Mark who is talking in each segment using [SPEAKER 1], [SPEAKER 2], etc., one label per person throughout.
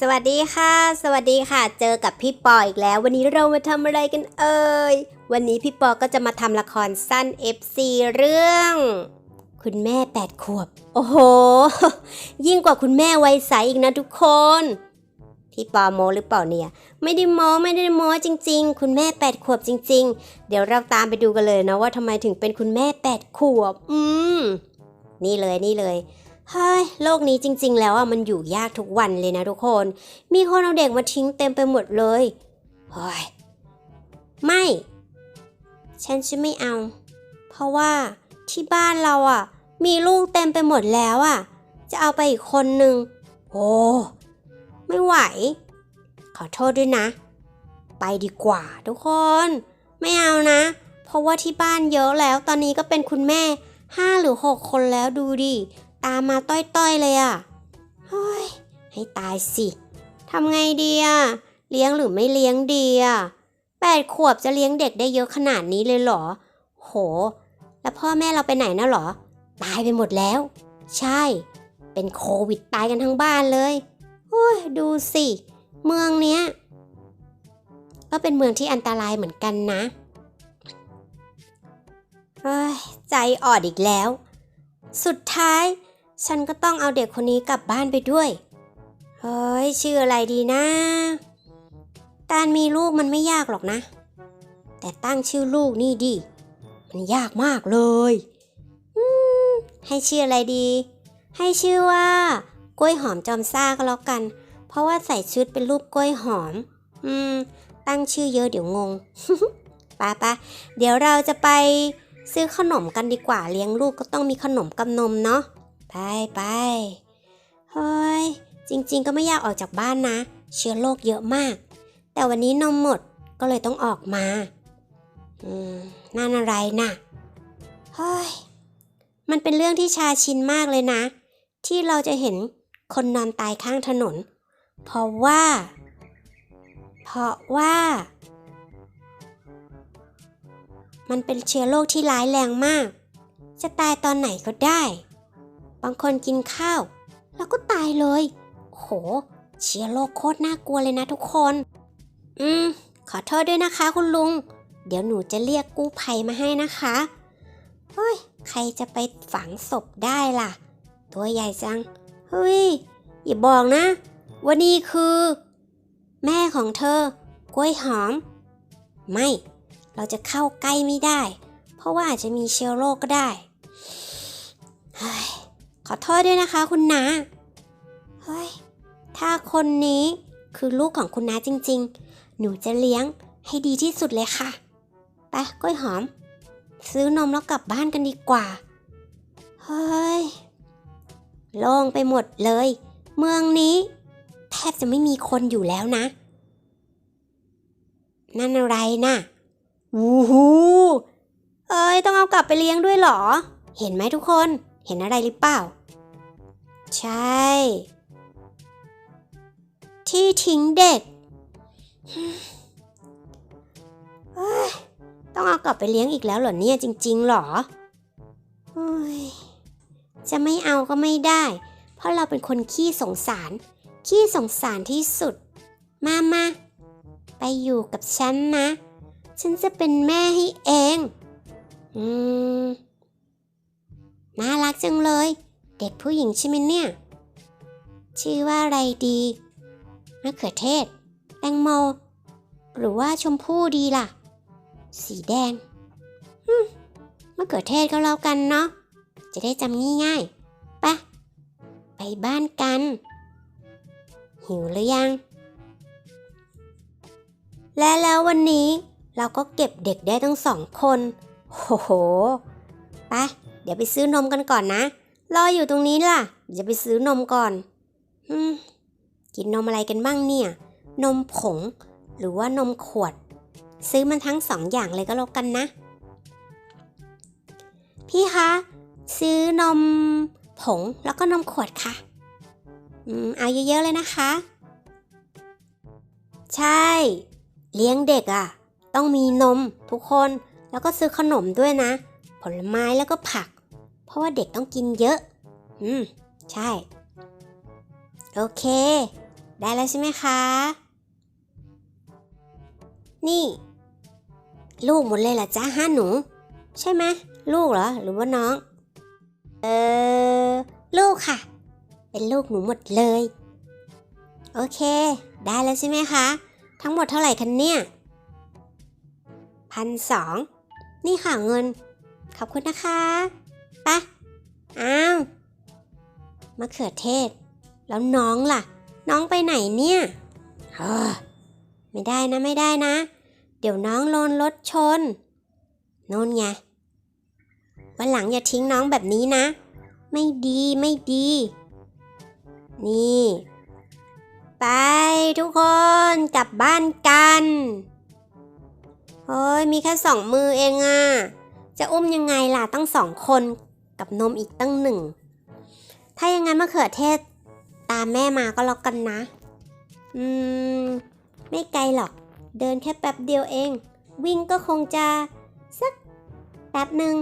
[SPEAKER 1] สวัสดีค่ะ สวัสดีค่ะ เจอกับพี่ปออีกแล้ว วันนี้เรามาทำอะไรกันเอ่ย วันนี้พี่ปอก็จะมาทำละครสั้น FC เรื่อง คุณแม่แปดขวบ โอ้โห ยิ่งกว่าคุณแม่วัยใสอีกนะทุกคน พี่ปอโมหรือเปล่าเนี่ย ไม่ได้โมไม่ได้โมจริง ๆ คุณแม่แปดขวบจริง ๆ เดี๋ยวเราตามไปดูกันเลยนะว่าทำไมถึงเป็นคุณแม่แปดขวบ อืม นี่เลยนี่เลย เฮ้ยโลกนี้จริง ๆ แล้วอะมันอยู่ยากทุกวันเลยนะทุกคน มีคนเอาเด็กมาทิ้งเต็มไปหมดเลยเฮ้ยไม่ ฉันจะไม่เอา เพราะว่าที่บ้านเราอะ มีลูกเต็มไปหมดแล้วอะ จะเอาไปอีกคนนึง โอ้ไม่ไหว ขอโทษด้วยนะ ไปดีกว่าทุกคน ไม่เอานะ เพราะว่าที่บ้านเยอะแล้วตอนนี้ก็เป็นคุณแม่ห้าหรือหกคนแล้วดูดิ ตามมาต้อยๆเลยอะ่ะเฮ้ยให้ตายสิทำไงดีอะ่ะเลี้ยงหรือไม่เลี้ยงดีอะ่ะแปดขวบจะเลี้ยงเด็กได้เยอะขนาดนี้เลยเหรอ โห แล้วพ่อแม่เราไปไหนนะหรอ ตายไปหมดแล้ว ใช่ เป็นโควิดตายกันทั้งบ้านเลยโอ้ยดูสิ เมืองเนี้ย ก็เป็นเมืองที่อันตรายเหมือนกันนะเฮ้ยใจอ่อนอีกแล้ว สุดท้าย ฉันก็ต้องเอาเด็กคนนี้กลับบ้านไปด้วย เฮ้ย ชื่ออะไรดีนะ การมีลูกมันไม่ยากหรอกนะ แต่ตั้งชื่อลูกนี่ดิ มันยากมากเลยอืมให้ชื่ออะไรดี ให้ชื่อว่ากล้วยหอมจอมซ่าก็แล้วกัน เพราะว่าใส่ชุดเป็นรูปกล้วยหอม อืม ตั้งชื่อเยอะเดี๋ยวงงปะปะเดี๋ยวเราจะไปซื้อขนมกันดีกว่าเลี้ยงลูกก็ต้องมีขนมกับนมเนาะ ไปไปเฮ้ย จริงๆ ก็ไม่อยากออกจากบ้านนะ เชื้อโรคเยอะมาก แต่วันนี้นมหมดก็เลยต้องออกมา อืมนั่นอะไรนะ่ะเฮ้ย มันเป็นเรื่องที่ชาชินมากเลยนะ ที่เราจะเห็นคนนอนตายข้างถนน เพราะว่า เพราะว่า มันเป็นเชื้อโรคที่ร้ายแรงมาก จะตายตอนไหนก็ได้ บางคนกินข้าว แล้วก็ตายเลย โห เชื้อโรคโคตรน่ากลัวเลยนะทุกคน อืม ขอโทษด้วยนะคะคุณลุง เดี๋ยวหนูจะเรียกกู้ภัยมาให้นะคะเฮ้ย ใครจะไปฝังศพได้ล่ะ ตัวใหญ่จัง เฮ้ย อย่าบอกนะ ว่านี่คือ แม่ของเธอ กล้วยหอม ไม่ เราจะเข้าใกล้ไม่ได้ เพราะว่าอาจจะมีเชื้อโรคก็ได้เฮ้ย ขอโทษด้วยนะคะคุณนาเฮ้ย ถ้าคนนี้คือลูกของคุณนาจริงๆ หนูจะเลี้ยงให้ดีที่สุดเลยค่ะ ไปกล้วยหอม ซื้อนมแล้วกลับบ้านกันดีกว่า เฮ้ย โล่งไปหมดเลย เมืองนี้ แทบจะไม่มีคนอยู่แล้วนะ นั่นอะไรน่ะวูฮูเอ้ย ต้องเอากลับไปเลี้ยงด้วยเหรอ เห็นไหมทุกคน เห็นอะไรหรือเปล่า ใช่ ที่ทิ้งเด็กเฮ้ยต้องเอากลับไปเลี้ยงอีกแล้วเหรอเนี่ยจริง ๆ หรอ จะไม่เอาก็ไม่ได้ เพราะเราเป็นคนขี้สงสาร ขี้สงสารที่สุด มามาไปอยู่กับฉันนะ ฉันจะเป็นแม่ให้เอง อืม น่ารักจังเลย เด็กผู้หญิงใช่ไหมเนี่ย ชื่อว่าอะไรดีมะเขือเทศ แตงโม หรือว่าชมพู่ดีล่ะ สีแดงมะเขือเทศก็แล้วกันเนาะ จะได้จำง่ายๆไปะไปบ้านกัน หิวหรือยัง และแล้ววันนี้เราก็เก็บเด็กได้ทั้งสองคนโอ้โห ไป เดี๋ยวไปซื้อนมกันก่อนนะ รออยู่ตรงนี้ล่ะ จะไปซื้อนมก่อนอืมกินนมอะไรกันบ้างเนี่ย นมผง หรือว่านมขวด ซื้อมันทั้งสองอย่างเลยก็แล้วกันนะ พี่คะ ซื้อนมผงแล้วก็นมขวดค่ะ อืม เอาเยอะๆเลยนะคะ ใช่ เลี้ยงเด็กอะ่ะ ต้องมีนมทุกคน แล้วก็ซื้อขนมด้วยนะ ผลไม้แล้วก็ผัก เพราะว่าเด็กต้องกินเยอะ อืม ใช่ โอเค ได้แล้วใช่ไหมคะ นี่ ลูกหมดเลยเหรอจ้าห้าหนู ใช่ไหมลูกเหรอ หรือว่าน้อง เออ ลูกค่ะ เป็นลูกหนูหมดเลย โอเค ได้แล้วใช่ไหมคะ ทั้งหมดเท่าไหร่คะเนี่ยพันสองนี่ค่ะเงิน ขอบคุณนะคะปะอ้าวมะเขือเทศ แล้วน้องล่ะ น้องไปไหนเนี่ยเฮ้อไม่ได้นะไม่ได้นะ เดี๋ยวน้องโลนรถชนโน่นไงวันหลังอย่าทิ้งน้องแบบนี้นะ ไม่ดีไม่ดี นี่ ไปทุกคนกลับบ้านกันโอ้ย มีแค่สองมือเองอะ จะอุ้มยังไงล่ะตั้งสองคนกับนมอีกตั้งหนึ่ง ถ้าอย่างนั้นมะเขือเทศตามแม่มาก็แล้วกันนะ อืม ไม่ไกลหรอก เดินแค่แป๊บเดียวเอง วิ่งก็คงจะสักแป๊บหนึ่ง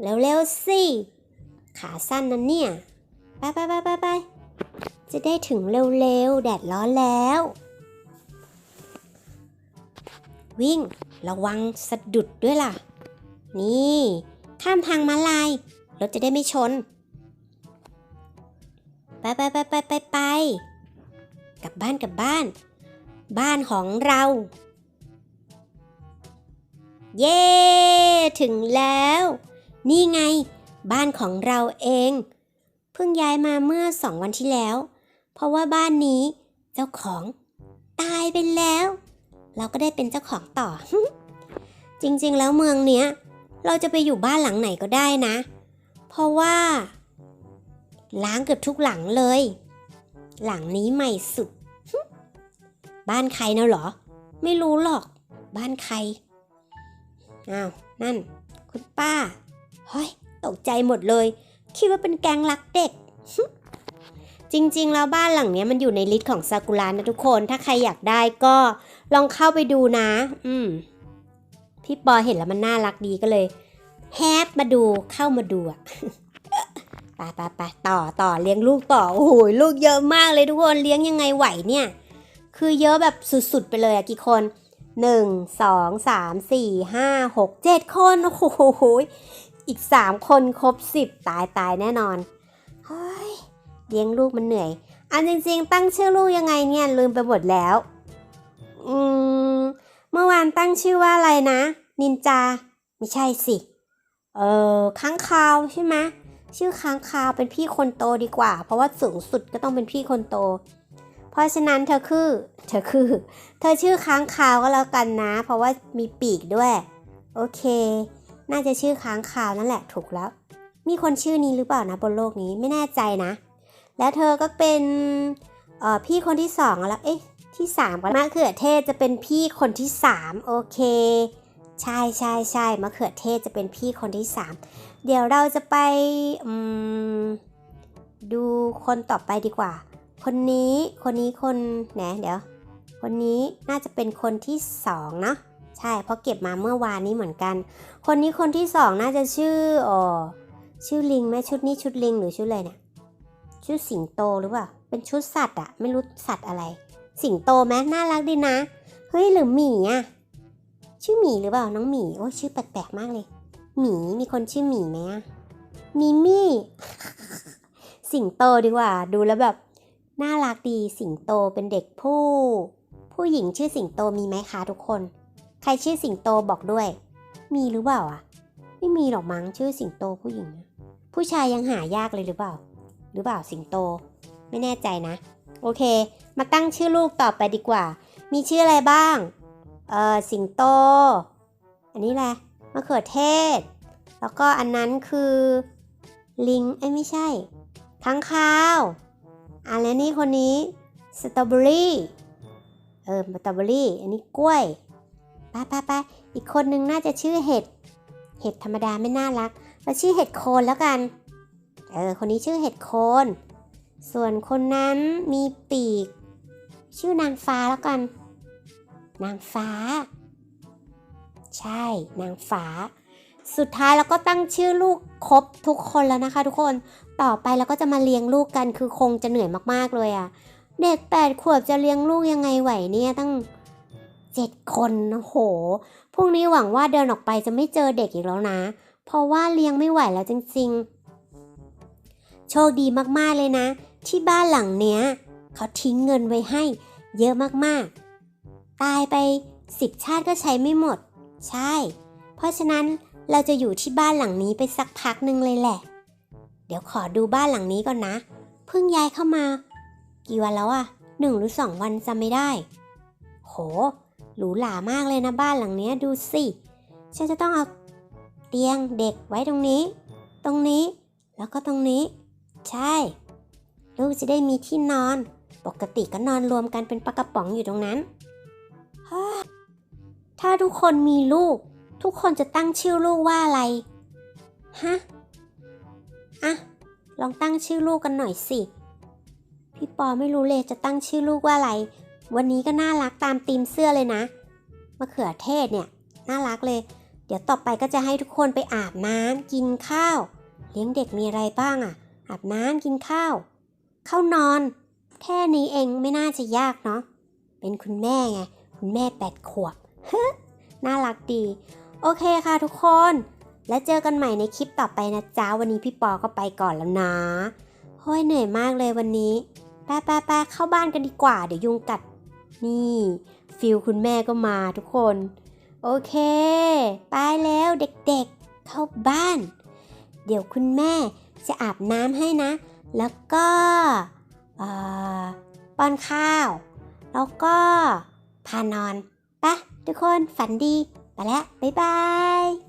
[SPEAKER 1] เร็วๆสิ ขาสั้นนะเนี่ย ไปไปไปไปไปจะได้ถึงเร็วๆ แดดร้อนแล้ว วิ่งระวังสะดุดด้วยล่ะ นี่ ข้ามทางม้าลาย รถจะได้ไม่ชน ไปไปไปไปไปไปกลับบ้านกลับบ้าน บ้านของเรา เย้ ถึงแล้ว นี่ไง บ้านของเราเอง เพิ่งย้ายมาเมื่อสองวันที่แล้ว เพราะว่าบ้านนี้เจ้าของตายไปแล้ว เราก็ได้เป็นเจ้าของต่อ จริงๆ แล้วเมืองเนี้ย เราจะไปอยู่บ้านหลังไหนก็ได้นะ เพราะว่า ล้างเกือบทุกหลังเลย หลังนี้ใหม่สุด บ้านใครนะหรอ ไม่รู้หรอก บ้านใคร อ้าว นั่น คุณป้า เฮ้ย ตกใจหมดเลย คิดว่าเป็นแกงรักเด็ก จริงๆ แล้วบ้านหลังนี้มันอยู่ในลิสต์ของซากุระนะทุกคน ถ้าใครอยากได้ก็ลองเข้าไปดูนะ อืม พี่ปอเห็นแล้วมันน่ารักดีก็เลยแฮปมาดูเข้ามาดูอะไปไปไปต่อต่อเลี้ยงลูกต่อ โอ้โหลูกเยอะมากเลยทุกคนเลี้ยงยังไงไหวเนี่ย คือเยอะแบบสุดๆไปเลยอะกี่คนหนึ่งสองสามสี่ห้าหกเจ็ดคน โอ้โหอีกสามคนครบสิบตายตายแน่นอนเฮ้ยเลี้ยงลูกมันเหนื่อย อันจริงๆ ตั้งชื่อลูกยังไงเนี่ยลืมไปหมดแล้ว อืม ตั้งชื่อว่าอะไรนะ นินจา ไม่ใช่สิ เออค้างคาวใช่ไหมชื่อค้างคาวเป็นพี่คนโตดีกว่า เพราะว่าสูงสุดก็ต้องเป็นพี่คนโต เพราะฉะนั้นเธอคือ เธอคือ เธอชื่อค้างคาวก็แล้วกันนะ เพราะว่ามีปีกด้วย โอเค น่าจะชื่อค้างคาวนั่นแหละถูกแล้ว มีคนชื่อนี้หรือเปล่านะบนโลกนี้ไม่แน่ใจนะ แล้วเธอก็เป็นเออพี่คนที่สองแล้ว เอ๊ะ ที่สามกันมะเขือเทศจะเป็นพี่คนที่สามโอเค ใช่ใช่ใช่มะเขือเทศจะเป็นพี่คนที่สามเดี๋ยวเราจะไปดูคนต่อไปดีกว่า คนนี้คนนี้คนไหนเดี๋ยว คนนี้น่าจะเป็นคนที่สองเนาะใช่เพราะเก็บมาเมื่อวานนี้เหมือนกัน คนนี้คนที่สองน่าจะชื่ออ๋อชื่อลิงไหมชุดนี้ชุดลิงหรือชุดอะไรเนี่ย ชุดสิงโตหรือเปล่า เป็นชุดสัตว์อะไม่รู้สัตว์อะไร สิงโตไหมน่ารักดีนะ เฮ้ยหรือหมีอะชื่อหมีหรือเปล่าน้องหมีโอ้ชื่อแปลกๆมากเลย หมีมีคนชื่อหมีไหมอะมีมี่ สิงโตดีกว่า ดูแล้วแบบน่ารักดีสิงโตเป็นเด็กผู้ ผู้หญิงชื่อสิงโตมีไหมคะทุกคน ใครชื่อสิงโตบอกด้วย มีหรือเปล่าอะไม่มีหรอกมั้งชื่อสิงโตผู้หญิง ผู้ชายยังหายากเลยหรือเปล่า หรือเปล่าสิงโต ไม่แน่ใจนะ โอเค มาตั้งชื่อลูกต่อไปดีกว่า มีชื่ออะไรบ้าง เออสิงโต อันนี้แหละมะเขือเทศ แล้วก็อันนั้นคือ ลิงเอ้ยไม่ใช่ค้างคาวอันแล้วนี่คนนี้สตรอเบอรี่ เออสตรอเบอรี่ อันนี้กล้วย ไปไปไปอีกคนนึงน่าจะชื่อเห็ด เห็ดธรรมดาไม่น่ารัก แล้วชื่อเห็ดโคนแล้วกัน เออ คนนี้ชื่อเห็ดโคน ส่วนคนนั้นมีปีก ชื่อนางฟ้าแล้วกัน นางฟ้า ใช่ นางฟ้า สุดท้ายเราก็ตั้งชื่อลูกครบทุกคนแล้วนะคะ ทุกคน ต่อไปเราก็จะมาเลี้ยงลูกกัน คือคงจะเหนื่อยมากๆเลยอะเด็กแปดขวบจะเลี้ยงลูกยังไงไหวเนี่ยตั้งเจ็ดคนโอ้โห พรุ่งนี้หวังว่าเดินออกไปจะไม่เจอเด็กอีกแล้วนะ เพราะว่าเลี้ยงไม่ไหวแล้วจริงๆ โชคดีมากๆเลยนะ ที่บ้านหลังเนี้ย เขาทิ้งเงินไว้ให้ เยอะมากๆ ตายไปสิบชาติก็ใช้ไม่หมด ใช่ เพราะฉะนั้นเราจะอยู่ที่บ้านหลังนี้ไปสักพักหนึ่งเลยแหละ เดี๋ยวขอดูบ้านหลังนี้ก่อนนะ เพิ่งย้ายเข้ามา กี่วันแล้วอะหนึ่งหรือสองวันจำไม่ได้ โห หรูหรามากเลยนะบ้านหลังเนี้ยดูสิ ฉันจะต้องเอาเตียงเด็กไว้ตรงนี้ ตรงนี้ แล้วก็ตรงนี้ ใช่ ลูกจะได้มีที่นอน ปกติก็นอนรวมกันเป็นปลากระป๋องอยู่ตรงนั้น ถ้าทุกคนมีลูก ทุกคนจะตั้งชื่อลูกว่าอะไร ฮะ อะ ลองตั้งชื่อลูกกันหน่อยสิ พี่ปอไม่รู้เลยจะตั้งชื่อลูกว่าอะไร วันนี้ก็น่ารักตามธีมเสื้อเลยนะ มะเขือเทศเนี่ย น่ารักเลย เดี๋ยวต่อไปก็จะให้ทุกคนไปอาบน้ำกินข้าว เลี้ยงเด็กมีอะไรบ้างอะอาบน้ำกินข้าว เข้านอน แค่นี้เองไม่น่าจะยากเนาะ เป็นคุณแม่ไง คุณแม่แปดขวบ น่ารักดี โอเคค่ะทุกคน แล้วเจอกันใหม่ในคลิปต่อไปนะจ๊ะวันนี้พี่ปอก็ไปก่อนแล้วนะโห้ยเหนื่อยมากเลยวันนี้ไปไปไปเข้าบ้านกันดีกว่า เดี๋ยวยุงกัด นี่ฟิลคุณแม่ก็มาทุกคน โอเค ไปแล้วเด็กๆ เข้าบ้าน เดี๋ยวคุณแม่จะอาบน้ำให้นะ แล้วก็ ป้อนข้าว แล้วก็พานอนไปะทุกคนฝันดี ไปแล้ว บ๊ายบาย